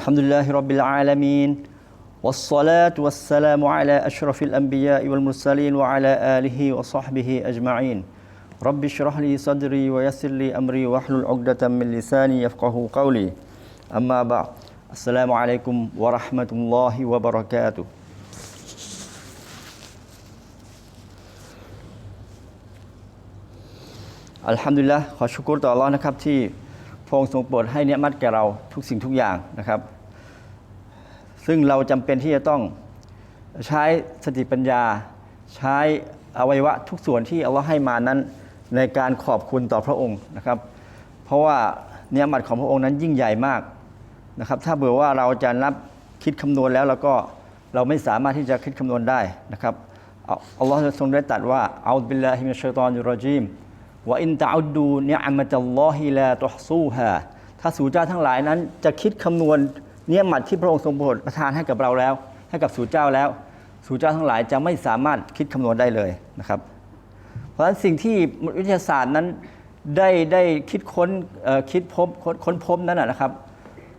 الحمد لله رب العالمين والصلاة والسلام على أشرف الأنبياء والمرسلين وعلى آله وصحبه أجمعين رب اشرح لي صدري ويسر لي أمري واحلل عقدة من لساني يفقه قولي أما بعد السلام عليكم ورحمة الله وبركاته อัลฮัมดุลิลละขอชุกรต่ออัลลอฮ์นะครับที่พระองค์ทรงโปรดให้เนียมัดแก่เราทุกสิ่งทุกอย่างนะครับ ซึ่งเราจำเป็นที่จะต้องใช้สติปัญญา ใช้อวัยวะทุกส่วนที่อัลลอฮ์ให้มานั้นในการขอบคุณต่อพระองค์นะครับ เพราะว่าเนียมัดของพระองค์นั้นยิ่งใหญ่มากนะครับ ถ้าเบื่อว่าเราจะนับคิดคำนวณแล้วแล้วก็เราไม่สามารถที่จะคิดคำนวณได้นะครับอัลลอฮ์ทรงได้ตรัสว่าอัลบิลลาฮิมิชชัยฏอนิรรจีมว่าอินตะอุดดูเนียอัมมัตัลลอฮิลาตุฮซูฮาถ้าสูเจ้าทั้งหลายนั้นจะคิดคำนวณ เนี่ยมัดที่พระองค์ทรงโปรดประทานให้กับเราแล้ว ให้กับสู่เจ้าแล้ว สู่เจ้าทั้งหลายจะไม่สามารถคิดคำนวณได้เลยนะครับ เพราะฉะนั้นสิ่งที่วิทยาศาสตร์นั้นได้ได้คิดค้นคิดพบค้นคนพบนั้นนะนะครับ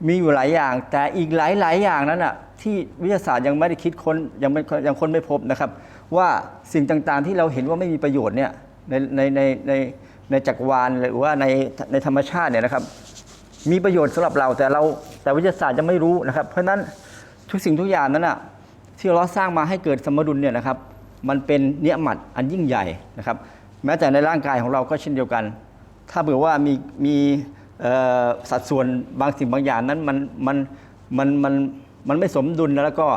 มีอยู่หลายอย่าง แต่อีกหลายหลายอย่างนั้นอะที่วิทยาศาสตร์ยังไม่ได้คิดค้นยังไม่ยังค้นไม่พบนะครับ ว่าสิ่งต่างๆที่เราเห็นว่าไม่มีประโยชน์เนี่ยในในในในในจักรวาลหรือว่าในในธรรมชาติเนี่ยนะครับ มีประโยชน์สำหรับเราแต่เราแต่วิทยาศาสตร์จะไม่รู้นะครับ เพราะฉะนั้นทุกสิ่งทุกอย่างนั้นอะที่เราสร้างมาให้เกิดสมดุลเนี่ยนะครับ มันเป็นเนื้อหมัดอันยิ่งใหญ่นะครับ แม้แต่ในร่างกายของเราก็เช่นเดียวกัน ถ้าเผื่อว่ามีมีสัดส่วนบางสิ่งบางอย่างนั้นมันมันมันมันมันไม่สมดุลแล้วก็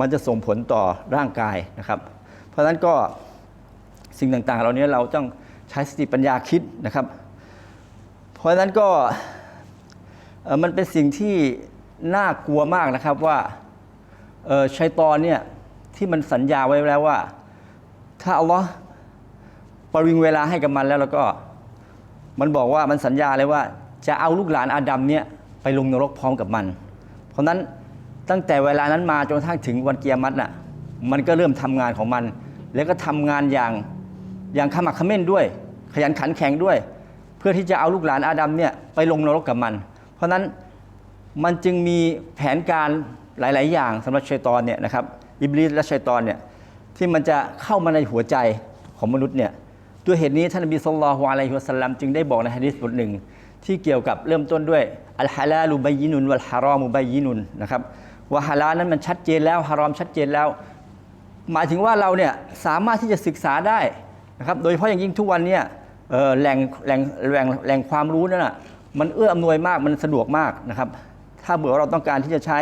มันจะส่งผลต่อร่างกายนะครับ เพราะฉะนั้นก็สิ่งต่างๆ เหล่านี้เราต้องใช้สติปัญญาคิดนะครับ เพราะฉะนั้นก็ มันเป็นสิ่งที่น่ากลัวมากนะครับว่าชัยตอนเนี่ยที่มันสัญญาไว้แล้วว่า ถ้าอัลลอฮ์ประวิงเวลาให้กับมันแล้วแล้วก็ มันบอกว่ามันสัญญาเลยว่า จะเอาลูกหลานอาดัมเนี่ยไปลงนรกพร้อมกับมัน เพราะนั้นตั้งแต่เวลานั้นมาจนกระทั่งถึงวันเกียรติน่ะมันก็เริ่มทำงานของมัน แล้วก็ทำงานอย่างอย่างขมักขม้นด้วย ขยันขันแข็งด้วย เพื่อที่จะเอาลูกหลานอาดัมเนี่ยไปลงนรกกับมัน เพราะนั้นมันจึงมีแผนการหลาย ๆ อย่างสำหรับชัยตอนเนี่ยนะครับอิบลิสและชัยตอนเนี่ยที่มันจะเข้ามาในหัวใจของมนุษย์เนี่ยด้วยเหตุนี้ท่านนบีสุลต่านละฮ์อะลัยฮิวะสัลลัมจึงได้บอกในฮะดีษบทหนึ่ง ที่เกี่ยวกับเริ่มต้นด้วยอัลฮาลาลูบัยยินุนวัลฮารอมุบัยยินุนนะครับว่าฮาลานั้นมันชัดเจนแล้วฮารอมชัดเจนแล้ว หมายถึงว่าเราเนี่ยสามารถที่จะศึกษาได้นะครับโดยเฉพาะอย่างยิ่งทุกวันเนี่ยแหล่งแหล่งแหล่งแหล่งความรู้นั่นน่ะ มันเอื้ออำนวยมากมันสะดวกมากนะครับ ถ้าเบื่อเราต้องการที่จะใช้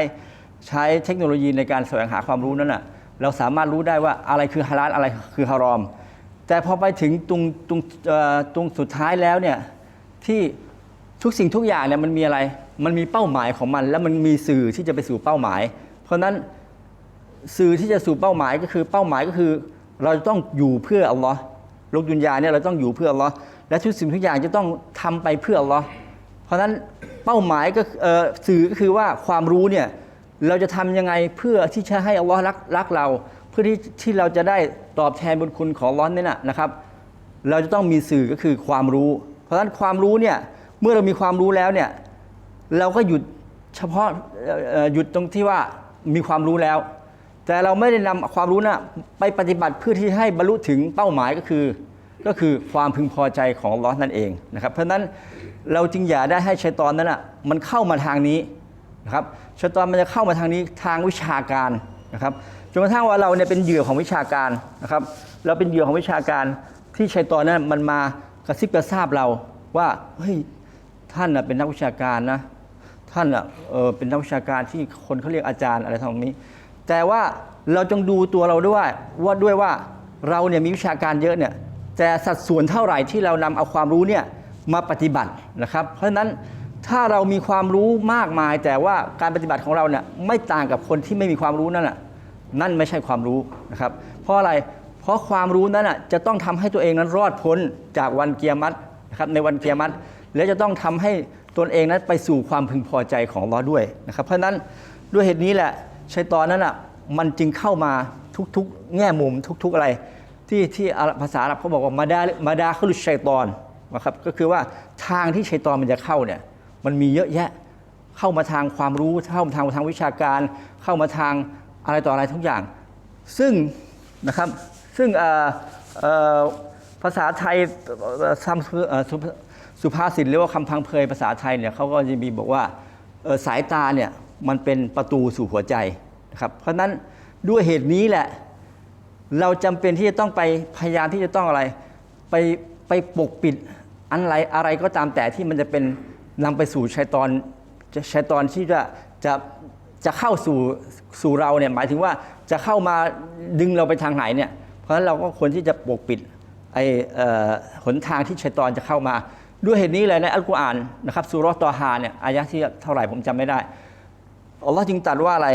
ใช้เทคโนโลยีในการแสวงหาความรู้นั้นน่ะเราสามารถรู้ได้ว่าอะไรคือฮาลาลอะไรคือฮารอม แต่พอไปถึงตรงตรงตรงสุดท้ายแล้วเนี่ยที่ทุกสิ่งทุกอย่างเนี่ยมันมีอะไร มันมีเป้าหมายของมัน แล้วมันมีสื่อที่จะไปสู่เป้าหมาย เพราะนั้นสื่อที่จะสู่เป้าหมายก็คือเป้าหมายก็คือ เราจะต้องอยู่เพื่ออัลลอฮ์โลกดุนยาเนี่ยเราต้องอยู่เพื่ออัลลอฮ์และทุกสิ่งทุกอย่างจะต้องทำไปเพื่ออัลลอฮ์ เพราะฉะนั้นเป้าหมายก็สื่อก็คือว่าความรู้เนี่ยเราจะทำยังไงเพื่อที่จะให้อัลลอฮ์รักรักเรา เพื่อที่ที่เราจะได้ตอบแทนบุญคุณของอัลลอฮ์นี่นะนะครับ เราจะต้องมีสื่อก็คือความรู้ เพราะฉะนั้นความรู้เนี่ยเมื่อเรามีความรู้แล้วเนี่ยเราก็หยุดเฉพาะหยุดตรงที่ว่ามีความรู้แล้ว แต่เราไม่ได้นำความรู้นะ่ะไปปฏิบัติเพื่อที่ให้บรรลุถึงเป้าหมายก็คือ ก็คือความพึงพอใจของลอฮ์นั่นเองนะครับเพราะฉะนั้นเราจึงอย่าได้ให้ชัยตอนนั้นอะมันเข้ามาทางนี้นะครับชัยตอนมันจะเข้ามาทางนี้ทางวิชาการนะครับจนกระทั่งว่าเราเนี่ยเป็นเหยื่อของวิชาการนะครับ เราเป็นเหยื่อของวิชาการที่ชัยตอนนั้นมันมากระซิบกระซาบเราว่าเฮ้ยท่านน่ะเป็นนักวิชาการนะท่านอะเออเป็นนักวิชาการที่คนเขาเรียกอาจารย์อะไรทำนี้ แต่ว่าเราจงดูตัวเราด้วยว่าด้วยว่าเราเนี่ยมีวิชาการเยอะเนี่ย แต่สัดส่วนเท่าไหร่ที่เรานำเอาความรู้เนี่ยมาปฏิบัตินะครับ เพราะฉะนั้นถ้าเรามีความรู้มากมาย แต่ว่าการปฏิบัติของเราเนี่ยไม่ต่างกับคนที่ไม่มีความรู้นั่นน่ะนั่นไม่ใช่ความรู้นะครับ เพราะอะไรเพราะความรู้นั้นน่ะจะต้องทำให้ตัวเองนั้นรอดพ้นจากวันเกียรตินะครับในวันเกียรติและจะต้องทำให้ตนเองนั้นไปสู่ความพึงพอใจของเลอด้วยนะครับเพราะฉะนั้นด้วยเหตุนี้แหละชัยตอนนั้นอะมันจึงเข้ามาทุกๆ แง่มุมทุก ๆอะไร ที่ที่ภาษาอาหรับเขาบอกว่ามาดามาดาคลุชัยตอนนะครับก็คือว่าทางที่ชัยตอนมันจะเข้าเนี่ยมันมีเยอะแยะเข้ามาทางความรู้เข้ามาทางทางวิชาการ เข้ามาทางอะไรต่ออะไรทุกอย่าง ซึ่งนะครับซึ่งภาษาไทยสุภาษิตหรือว่าคำพังเพยภาษาไทยเนี่ยเขาก็จะมีบอกว่าสายตาเนี่ยมันเป็นประตูสู่หัวใจนะครับเพราะนั้นด้วยเหตุนี้แหละ เราจำเป็นที่จะต้องไปพยายามที่จะต้องอะไร ไปไปปกปิดอะไรอะไรก็ตามแต่ที่มันจะเป็นนำไปสู่ชัยตอนชัยตอนที่จะจะจะเข้าสู่สู่เราเนี่ยหมายถึงว่าจะเข้ามาดึงเราไปทางไหนเนี่ยเพราะฉะนั้นเราก็ควรที่จะปกปิดไอเอ่อหนทางที่ชัยตอนจะเข้ามา ด้วยเหตุนี้เลยในอัลกุรอานนะครับสุรตอฮาเนี่ยอายะที่เท่าไหร่ผมจำไม่ได้อัลลอฮ์จึงตรัสว่าอะไร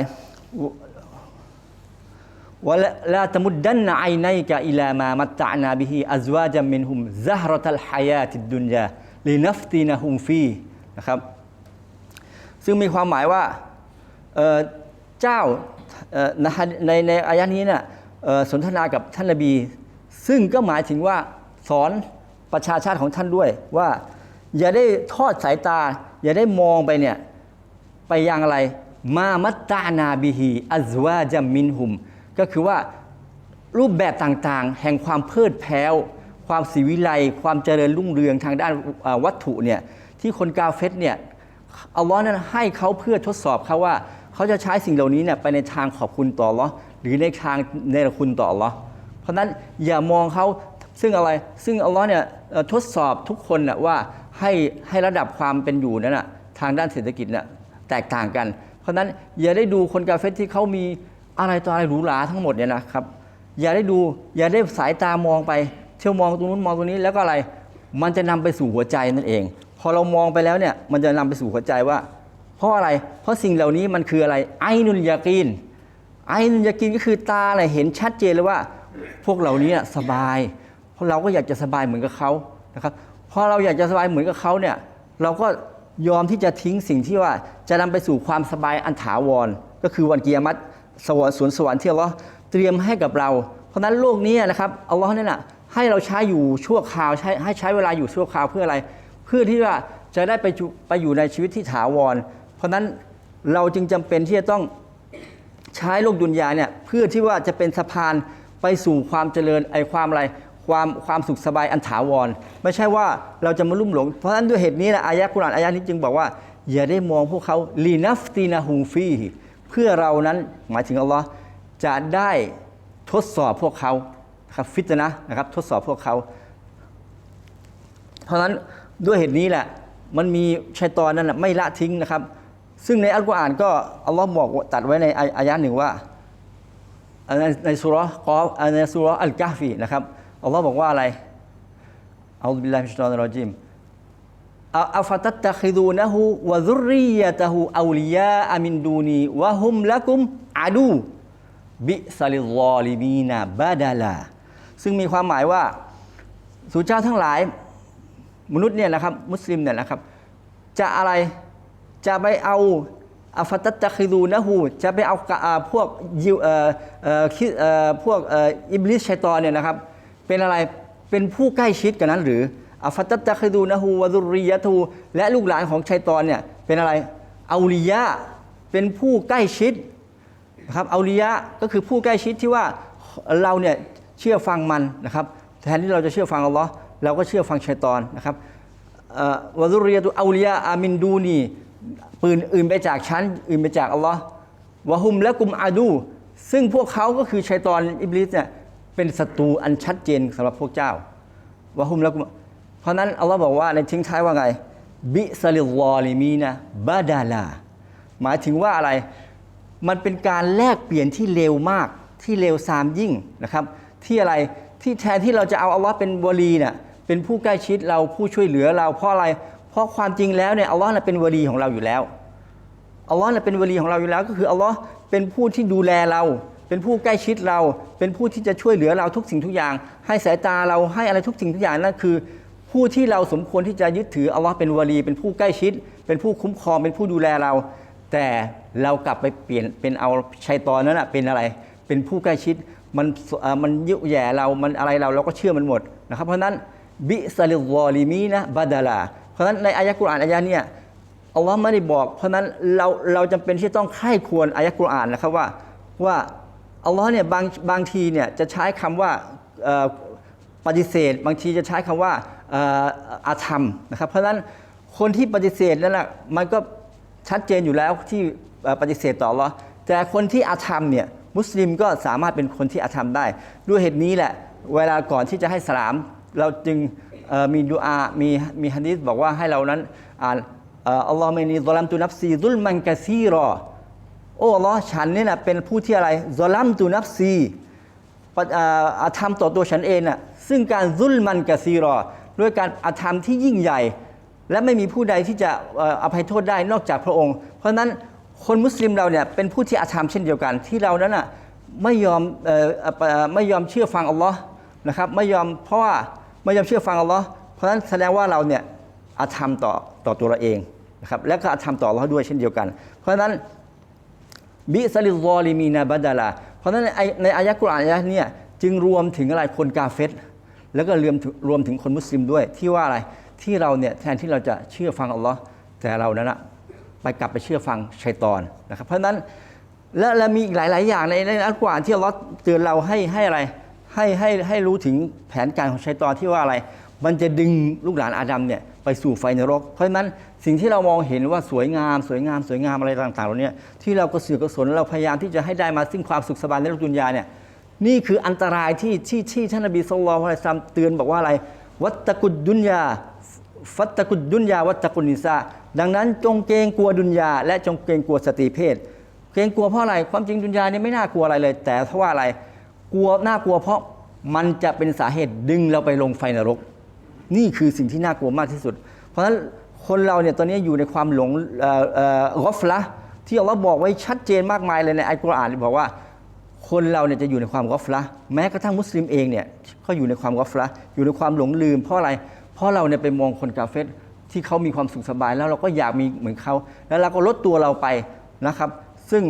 วะลาตมุดดันไอไนกะอิลามามัตตะนาบิฮิอัจวาจัมมินฮุมซะฮรตัลฮายาติดดุนยลีนัฟตีนะฮุมฟีนะครับ ซึ่งมีความหมายว่าเจ้าในในอายะนี้เนี่ยสนทนากับท่านนบี ซึ่งก็หมายถึงว่าสอนประชาชาติของท่านด้วยว่า อย่าได้ทอดสายตา อย่าได้มองไปเนี่ย ไปยังอะไร มามัตตานาบิฮีอัจวาจัมินหุม ก็คือว่ารูปแบบต่างๆ แห่งความเพลิดเพลวความสีวิไลความเจริญรุ่งเรืองทางด้านวัตถุเนี่ยที่คนกาเฟตเนี่ยอัลลอฮ์นั้นให้เขาเพื่อทดสอบเขาว่า เขาจะใช้สิ่งเหล่านี้เนี่ยไปในทางขอบคุณต่ออัลลอหรือในทางเนรคุณต่ออัลลอเพราะฉะนั้นอย่ามองเขาซึ่งอะไรซึ่งอัลลอฮ์เนี่ยทดสอบทุกคนน่ะว่าให้ให้ระดับความเป็นอยู่นั้นน่ะทางด้านเศรษฐกิจน่ะแตกต่างกัน เพราะฉะนั้นอย่าได้ดูคนกาเฟตที่เขามี อะไรต่ออะไรหรูหราทั้งหมดเนี่ยนะครับ อย่าได้ดูอย่าได้สายตามองไป เที่ยวมองตรงนู้นมองตรงนี้แล้วก็อะไร มันจะนำไปสู่หัวใจนั่นเอง พอเรามองไปแล้วเนี่ยมันจะนำไปสู่หัวใจว่า เพราะอะไร เพราะสิ่งเหล่านี้มันคืออะไร ไอ้นุนยากีนไอ้นุนยากีนก็คือตาเนี่ยเห็นชัดเจนเลยว่า พวกเหล่านี้สบาย เพราะเราก็อยากจะสบายเหมือนกับเขานะครับพอเราอยากจะสบายเหมือนกับเขาเนี่ยเราก็ยอมที่จะทิ้งสิ่งที่ว่าจะนำไปสู่ความสบายอันถาวร ก็คือวันเกียรติ สวรรค์สวนสวรรค์ที่อัลลอฮ์เตรียมให้กับเรา เพราะนั้นโลกนี้นะครับอัลลอฮ์เนี่ยนะให้เราใช้อยู่ชั่วคราวใช้ให้ใช้เวลาอยู่ชั่วคราวเพื่ออะไร เพื่อที่ว่าจะได้ไปไปอยู่ในชีวิตที่ถาวร เพราะนั้นเราจึงจำเป็นที่จะต้องใช้โลกดุนยาเนี่ยเพื่อที่ว่าจะเป็นสะพานไปสู่ความเจริญไอความอะไรความความสุขสบายอันถาวร ไม่ใช่ว่าเราจะมาลุ่มหลง เพราะฉะนั้นด้วยเหตุนี้นะอายะกุรานอายะนี้จึงบอกว่า อย่าได้มองพวกเขาลีนัฟตีนาฮูฟี เพื่อเรานั้นหมายถึงอัลลอฮ์จะได้ทดสอบพวกเขาครับฟิตนะนะครับ ทดสอบพวกเขา เพราะฉะนั้นด้วยเหตุนี้แหละ มันมีชัยตอนนั้นนะไม่ละทิ้งนะครับ ซึ่งในอัลกุรอานก็อัลลอฮ์บอกตัดไว้ในอายายะหนึ่งว่าในในสุราะกอฟในสุราะอัลกาฟีนะครับอัลลอฮ์บอกว่าอะไรอัลลอฮฺบิลลาฮิมิชชัยฏอนรรจีม อัฟตัตตะคิดูนะฮูวะซุรริยะตะฮูอาลิยาอามินดูนีวะฮุมละกุมอาดูบิซาลิลลอลิมีนาบาดาลาซึ่งมีความหมายว่าสู่เจ้าทั้งหลาย มนุษย์เนี่ยนะครับ มุสลิมเนี่ยนะครับ จะอะไรจะไปเอาอัฟตัตตะคิดูนะฮูจะไปเอาพวกยิวเอ่อคิดเอ่อพวกอิบลิสชัยตอนเนี่ยนะครับ เป็นอะไรเป็นผู้ใกล้ชิดกันนั้นหรือ อัฟตัตตะคิดูนะฮูวะซุริยะทูและลูกหลานของชัยตอนเนี่ยเป็นอะไรเอาลียะเป็นผู้ใกล้ชิดนะครับเอาลียะก็คือผู้ใกล้ชิดที่ว่าเราเนี่ยเชื่อฟังมันนะครับแทนที่เราจะเชื่อฟังอัลลอฮ์เราก็เชื่อฟังชัยตอนนะครับวะซุริยะตุเอาลียะอามินดูนีปืนอื่นไปจากฉันอื่นไปจากอัลลอฮ์วะฮุมและกุมอาดู ซึ่งพวกเขาก็คือชัยตอนอิบลิสเนี่ยเป็นศัตรูอันชัดเจนสำหรับพวกเจ้าวะฮุมและกุม เพราะนั้นอัลลอฮ์บอกว่าในทิ้งท้ายว่าไง บิซาลิลลอลิมีนะบาดาลา หมายถึงว่าอะไร มันเป็นการแลกเปลี่ยนที่เร็วมากที่เร็วซามยิ่งนะครับ ที่อะไรที่แทนที่เราจะเอาอัลลอฮ์เป็นวลีเนี่ยเป็นผู้ใกล้ชิดเราผู้ช่วยเหลือเราเพราะอะไร เพราะความจริงแล้วเนี่ยอัลลอฮ์เป็นวลีของเราอยู่แล้วอัลลอฮ์เป็นวลีของเราอยู่แล้ว ก็คืออัลลอฮ์เป็นผู้ที่ดูแลเรา เป็นผู้ใกล้ชิดเรา เป็นผู้ที่จะช่วยเหลือเราทุกสิ่งทุกอย่าง ให้สายตาเราให้อะไรทุกสิ่งทุกอย่างนั่นคือ ผู้ที่เราสมควรที่จะยึดถืออัลลอฮ์เป็นวลีเป็นผู้ใกล้ชิด เป็นผู้คุ้มครองเป็นผู้ดูแลเรา แต่เรากลับไปเปลี่ยนเป็นเอาชัยตอนนั้นนะเป็นอะไร เป็นผู้ใกล้ชิดมันมันยุแย่เรามันอะไรเราเราก็เชื่อมันหมดนะครับ เพราะนั้นบิซาลิลลอลิมีนะบาดาลา เพราะนั้นในอายะกุรอานอายะเนี่ยอัลลอฮ์ไม่ได้บอก เพราะนั้นเราเราจำเป็นที่ต้องใคร่ควรอายะกุรอานนะครับว่าว่าอัลลอฮ์เนี่ยบางบางทีเนี่ยจะใช้คำว่าปฏิเสธ บางทีจะใช้คำว่า อาธรรมนะครับ เพราะฉะนั้นคนที่ปฏิเสธนั่นแหละมันก็ชัดเจนอยู่แล้วที่ปฏิเสธต่ออัลลอแต่คนที่อาธรรมเนี่ยมุสลิมก็สามารถเป็นคนที่อาธรรมได้ ด้วยเหตุนี้แหละเวลาก่อนที่จะให้สลาม เราจึงมีดูอามีมีฮะดีษบอกว่าให้เรานั้นอ่านอัลลอฮ์เมนีซอลัมตุนับซีซุลมันกะซีรอโอ้อัลลอฮ์ฉันนี่นะเป็นผู้ที่อะไรซอลัมตุนับซีอาอาธรรมต่อตัวฉันเองน่ะซึ่งการซุลมันกะซีรอ ด้วยการอาธรรมที่ยิ่งใหญ่ และไม่มีผู้ใดที่จะอภัยโทษได้นอกจากพระองค์ เพราะฉะนั้นคนมุสลิมเราเนี่ยเป็นผู้ที่อาธรรมเช่นเดียวกัน ที่เรานั้นน่ะไม่ยอมไม่ยอมเชื่อฟังอัลลอฮ์นะครับไม่ยอมเพราะว่าไม่ยอมเชื่อฟังอัลลอฮ์เพราะฉะนั้นแสดงว่าเราเนี่ยอาธรรมต่อต่อตัวเราเองนะครับและก็อาธรรมต่ออัลลอฮ์ด้วยเช่นเดียวกัน เพราะฉะนั้นบิสลิซอลิมีนาบัดาลาเพราะฉะนั้นในในอายะกุรอานอายะเนี่ยจึงรวมถึงอะไรคนกาเฟต แล้วก็รวมถึงรวมถึงคนมุสลิมด้วย ที่ว่าอะไรที่เราเนี่ยแทนที่เราจะเชื่อฟังอัลลอฮ์แต่เรานั้นนะไปกลับไปเชื่อฟังชัยตอนนะครับ เพราะฉะนั้นและและมีอีกหลาย ๆ อย่างในในอัลกุรอานที่อัลลอฮ์เตือนเราให้ให้อะไรให้ให้ให้รู้ถึงแผนการของชัยตอนที่ว่าอะไร มันจะดึงลูกหลานอาดัมเนี่ยไปสู่ไฟนรก เพราะฉะนั้นสิ่งที่เรามองเห็นว่าสวยงาม สวยงามสวยงามอะไรต่างๆเหล่านี้ที่เราก็เสือกกระสนเราพยายามที่จะให้ได้มาซึ่งความสุขสบายในโลกดุนยาเนี่ย นี่คืออันตรายที่ที่ที่ท่านนบีสุลต่านซัมเตือนบอกว่าอะไร วัตกุดดุนยาฟัตกุดดุนยาวัตกุนิซาดังนั้นจงเกรงกลัวดุนยา และจงเกรงกลัวสตรีเพศ เกรงกลัวเพราะอะไรความจริงดุนยาเนี่ยไม่น่ากลัวอะไรเลย แต่เพราะว่าอะไรกลัวน่ากลัวเพราะมันจะเป็นสาเหตุดึงเราไปลงไฟนรก นี่คือสิ่งที่น่ากลัวมากที่สุด เพราะฉะนั้นคนเราเนี่ยตอนนี้อยู่ในความหลงกอฟละที่อัลลอฮ์บอกไว้ชัดเจนมากมายเลยในอัลกุรอานบอกว่า คนเราเนี่ยจะอยู่ในความกอฟละแม้กระทั่งมุสลิมเองเนี่ยก็อยู่ในความกอฟละอยู่ในความหลงลืม เพราะอะไรเพราะเราเนี่ยไปมองคนกาเฟตที่เขามีความสุขสบายแล้วเราก็อยากมีเหมือนเขาแล้วเราก็ลดตัวเราไปนะครับ ซึ่ง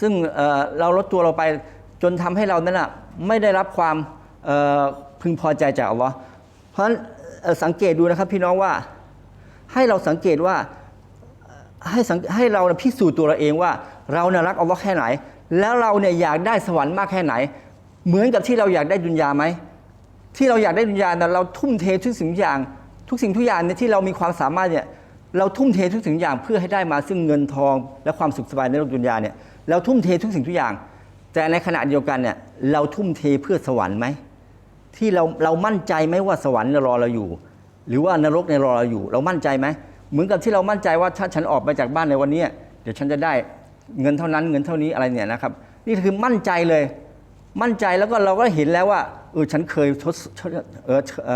ซึ่งเเราลดตัวเราไปจนทำให้เรานั้นอะไม่ได้รับความพึงพอใจจากอัลลอฮ์เพราะฉะนั้นสังเกตดูนะครับพี่น้องว่าให้เราสังเกตว่าให้สังให้เราพิสูจน์ตัวเราเองว่า เราเนี่ยรักอัลลอฮ์แค่ไหน แล้วเราเนี่ยอยากได้สวรรค์มากแค่ไหน เหมือนกับที่เราอยากได้ดุนยาไหมที่เราอยากได้ดุนยานะเราทุ่มเททุกสิ่งทุกอย่าง ทุกสิ่งทุกอย่างเนี่ยที่เรามีความสามารถเนี่ยเราทุ่มเททุกสิ่งทุกอย่างเพื่อให้ได้มาซึ่งเงินทองและความสุขสบายในโลกดุนยาเนี่ยเราทุ่มเททุกสิ่งทุกอย่าง แต่ในขณะเดียวกันเนี่ยเราทุ่มเทเพื่อสวรรค์ไหมที่เราเรามั่นใจไหมว่าสวรรค์รอเราอยู่ หรือว่านรกในรอเราอยู่ เรามั่นใจไหมเหมือนกับที่เรามั่นใจว่าถ้าฉันออกมาจากบ้านในวันนี้ เดี๋ยวฉันจะได้ เงินเท่านั้นเงินเท่านี้อะไรเนี่ยนะครับ นี่คือมั่นใจเลย มั่นใจแล้วก็เราก็เห็นแล้วว่าเออฉันเคยทดเอ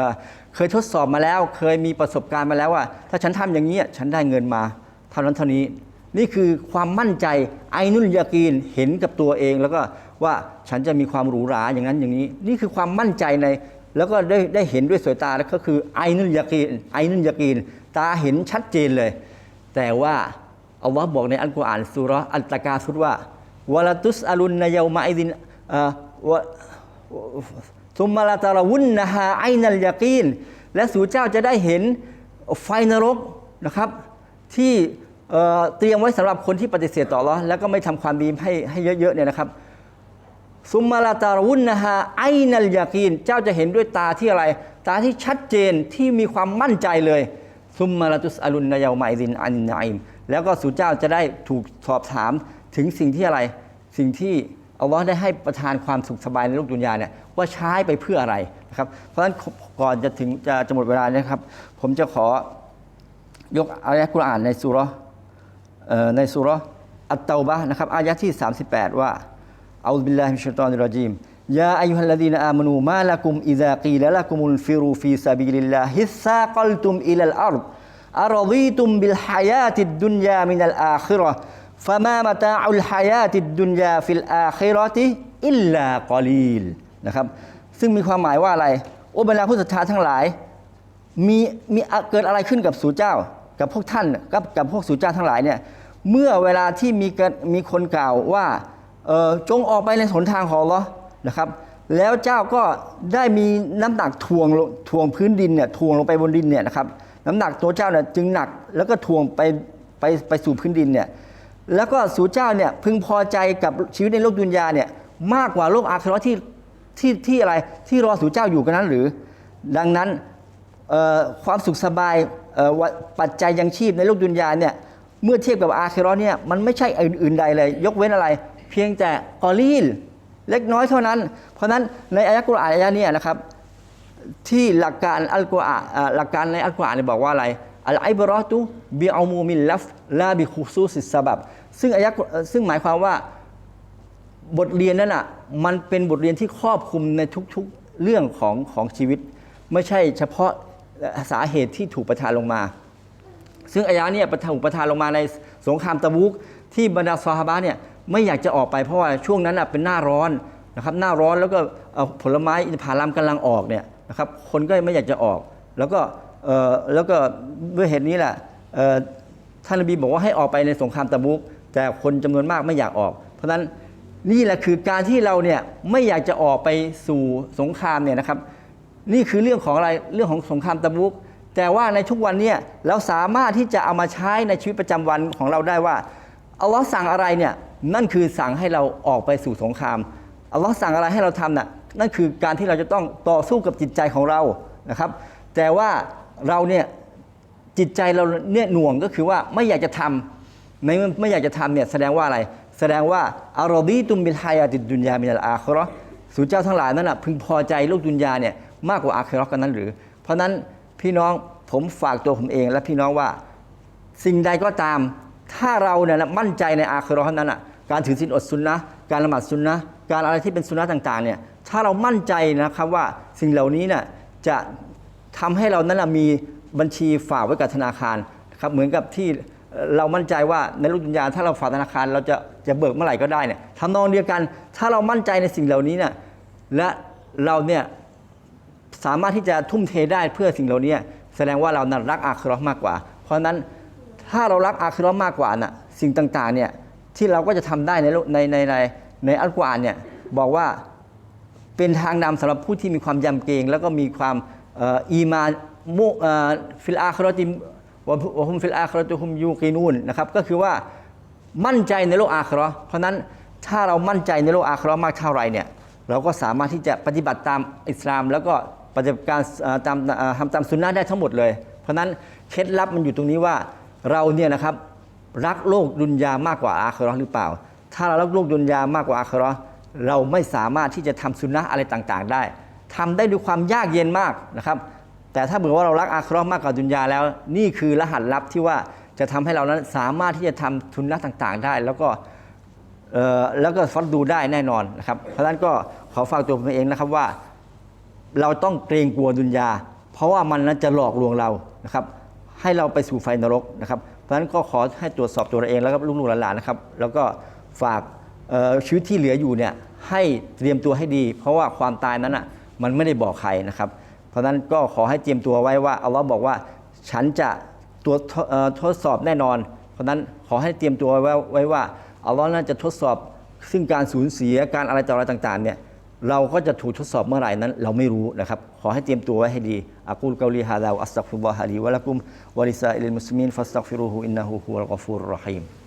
อเคยทดสอบมาแล้ว เคยมีประสบการณ์มาแล้วว่า ถ้าฉันทำอย่างนี้ฉันได้เงินมาเท่านั้นเท่านี้ นี่คือความมั่นใจไอ้นุลยากีนเห็นกับตัวเองแล้วก็ว่าฉันจะมีความหรูหราอย่างนั้นอย่างนี้ นี่คือความมั่นใจใน แล้วก็ได้ได้เห็นด้วยสายตาแล้วก็คือไอ้นุลยากีนไอ้นุลยากีนตาเห็นชัดเจนเลย แต่ว่า อัลลอฮ์บอกในอัลกุรอานสุราอัลตะกาสุดว่าวะลาตุสอาลุนนายามาอิดินวะทุมมาลาตาราวุนนะฮาไอนัลยากีนและสู่เจ้าจะได้เห็นไฟนรกนะครับ ที่เตรียมไว้สำหรับคนที่ปฏิเสธต่ออัละห์แล้วก็ไม่ทำความดีให้ให้เยอะๆเนี่ยนะครับซุมมาลาตารุนนะฮะไอนัลยากีนเจ้าจะเห็นด้วยตาที่อะไร ตาที่ชัดเจนที่มีความมั่นใจเลยซุมมาลาตุสอลุนนายาไมดินอันนอิม แล้วก็สู่เจ้าจะได้ถูกสอบถามถึงสิ่งที่อะไร สิ่งที่อัลลอฮ์ได้ให้ประทานความสุขสบายในโลกดุนยาเนี่ยว่าใช้ไปเพื่ออะไรนะครับ เพราะฉะนั้นก่อนจะถึงจะจะหมดเวลาเนะครับ ผมจะขอยกอายะห์กุรอานในสุรอในสุรอัตเตาบะนะครับอายะที่ 38 ว่าอัลลอฮฺบิลลาฮิมิชชัยฏอนิรรจีมยาอายุฮัลลดีนอามานูมาละกุมอิซากีละละกุมุลฟิรูฟีซาบิลิลลาฮิซากัลตุมอิลัลอัรฎ อารฎีตุมบิลฮายาติดดุนยามินัลอาคิราะห์ฟะมามะตาอุลฮายาติดดุนยาฟิลอาคิราะติอิลลากอลีลนะครับ ซึ่งมีความหมายว่าอะไร โอ้บรรดาผู้ศรัทธาทั้งหลาย มีมีเกิดอะไรขึ้นกับสู่เจ้า กับพวกท่านกับกับพวกสู่เจ้าทั้งหลายเนี่ยเมื่อเวลาที่มีมีคนกล่าวว่าเออจงออกไปในหนทางของเลอนะครับ แล้วเจ้าก็ได้มีน้ำหนักทวงลงทวงพื้นดินเนี่ยทวงลงไปบนดินเนี่ยนะครับ น้ำหนักตัวเจ้าเนี่ยจึงหนักแล้วก็ทวงไปไปไปสู่พื้นดินเนี่ยแล้วก็สู่เจ้าเนี่ยพึงพอใจกับชีวิตในโลกดุนยาเนี่ยมากกว่าโลกอาคราที่ที่ที่อะไรที่รอสู่เจ้าอยู่กันนั้นหรือ ดังนั้นความสุขสบายปัจจัยยังชีพในโลกดุนยาเนี่ยเมื่อเทียบกับอาคิเราเนี่ยมันไม่ใช่อื่นใดเลย ยกเว้นอะไร เพียงแต่กอลีลเล็กน้อยเท่านั้น เพราะนั้นในอายะกุรอานอายะเนี้นะครับ ที่หลักการอัลกุรอานหลักการในอัลกุรอานเนี่ยบอกว่าอะไรอัลไอบรอตุบิอัมูมิลลัฟลาบิคุซูสิสบับซึ่งอายะซึ่งหมายความว่าบทเรียนนั้นอะมันเป็นบทเรียนที่ครอบคลุมในทุกๆเรื่องของของชีวิต ไม่ใช่เฉพาะสาเหตุที่ถูกประทานลงมา ซึ่งอายะเนี่ยประทานประทานลงมาในสงครามตะบุกที่บรรดาซอฮาบะเนี่ยไม่อยากจะออกไปเพราะว่าช่วงนั้นน่ะเป็นหน้าร้อนนะครับหน้าร้อนแล้วก็ผลไม้อินทผลัมกำลังออกเนี่ย นะครับคนก็ไม่อยากจะออก แล้วก็แล้วก็ด้วยเหตุนี้แหละท่านนบีบอกว่าให้ออกไปในสงครามตะบุกแต่คนจำนวนมากไม่อยากออก เพราะฉะนั้นนี่แหละคือการที่เราเนี่ยไม่อยากจะออกไปสู่สงครามเนี่ยนะครับ นี่คือเรื่องของอะไรเรื่องของสงครามตะบุกแต่ว่าในทุกวันเนี่ยเราสามารถที่จะเอามาใช้ในชีวิตประจำวันของเราได้ว่าอัลลอฮ์สั่งอะไรเนี่ยนั่นคือสั่งให้เราออกไปสู่สงครามอัลลอฮ์สั่งอะไรให้เราทำน่ะ นั่นคือการที่เราจะต้องต่อสู้กับจิตใจของเรานะครับ แต่ว่าเราเนี่ยจิตใจเราเนี่ยหน่วงก็คือว่าไม่อยากจะทำในไม่อยากจะทำเนี่ยแสดงว่าอะไร แสดงว่าอารดีตุมบิลฮายาติดดุนยามินัลอาคเราะสู่เจ้าทั้งหลายนั้นน่ะพึงพอใจโลกดุนยาเนี่ยมากกว่าอาคเราะกันนั้นหรือ เพราะนั้นพี่น้องผมฝากตัวผมเอง และพี่น้องว่าสิ่งใดก็ตาม ถ้าเราเนี่ยนะมั่นใจในอาคราะนั้นอะการถือศีลอดซุนนะการละหมาดซุนนะการอะไรที่เป็นซุนนะต่างๆเนี่ย ถ้าเรามั่นใจนะครับว่าสิ่งเหล่านี้เนี่ยจะทำให้เรานั้นนะมีบัญชีฝากไว้กับธนาคารครับเหมือนกับที่เรามั่นใจว่าในโลกดุนยาถ้าเราฝากธนาคารเราจะจะเบิกเมื่อไหร่ก็ได้เนี่ยทำนองเดียวกัน ถ้าเรามั่นใจในสิ่งเหล่านี้เนี่ยและเราเนี่ยสามารถที่จะทุ่มเทได้เพื่อสิ่งเหล่านี้แสดงว่าเรานั้นรักอาคราะห์มากกว่า เพราะฉะนั้นถ้าเรารักอาคราะห์มากกว่าน่ะสิ่งต่างๆเนี่ยที่เราก็จะทำได้ในโลกในในในในอัลกุรอานเนี่ยบอกว่า เป็นทางนำสำหรับผู้ที่มีความยำเกรงแล้วก็มีความอีมานมุฟิลอาครติวะฮุมฟิลอาครตุฮุมยูกีนูนนะครับก็คือว่ามั่นใจในโลกอาคราเพราะนั้นถ้าเรามั่นใจในโลกอาครามากเท่าไหรเนี่ยเราก็สามารถที่จะปฏิบัติตามอิสลาม แล้วก็ปฏิบัติการตามทำตามสุนนะได้ทั้งหมดเลย เพราะนั้นเคล็ดลับมันอยู่ตรงนี้ว่าเราเนี่ยนะครับรักโลกดุนยามากกว่าอาคราหรือเปล่า ถ้าเรารักโลกดุนยามากกว่าอาครา เราไม่สามารถที่จะทำสุนนะอะไรต่างๆ ได้ทำได้ด้วยความยากเย็นมากนะครับ แต่ถ้าเผื่อว่าเรารักอาคราะห์มากกว่าดุนยาแล้ว นี่คือรหัสลับที่ว่าจะทำให้เรานั้นสามารถที่จะทำทุนนะต่างๆ ได้ แล้วก็แล้วก็ฟัดดูได้แน่นอนนะครับ เพราะฉะนั้นก็ขอฝากตัวผมเองนะครับว่า เราต้องเกรงกลัวดุนยา เพราะว่ามันนั้นจะหลอกลวงเรานะครับ ให้เราไปสู่ไฟนรกนะครับ เพราะฉะนั้นก็ขอให้ตรวจสอบตัวเราเองแล้วก็ลูกๆหลานๆนะครับ แล้วก็ฝาก ชีวิตที่เหลืออยู่เนี่ยให้เตรียมตัวให้ดี เพราะว่าความตายนั้นอะมันไม่ได้บอกใครนะครับ เพราะฉะนั้นก็ขอให้เตรียมตัวไว้ว่าอัลลอฮ์บอกว่าฉันจะตัวจทดสอบแน่นอน เพราะฉะนั้นขอให้เตรียมตัวไว้ไว,ว่าอัลลอฮ์น่าจะทดสอบ ซึ่งการสูญเสียการอะไรต่ออะไรต่างๆเนี่ยเราก็จะถูกทดสอบเมื่อไหร่นั้น เราไม่รู้นะครับ ขอให้เตรียมตัวไว้ให้ดีอักูลกาลีฮาดาวอัสตักฟิรุลลอฮะลีวะละกุมวะลิซาอิลมุสลิมีนฟัสตักฟิรูฮูอินนะฮูฮุวัลกอฟูรุรรฮีม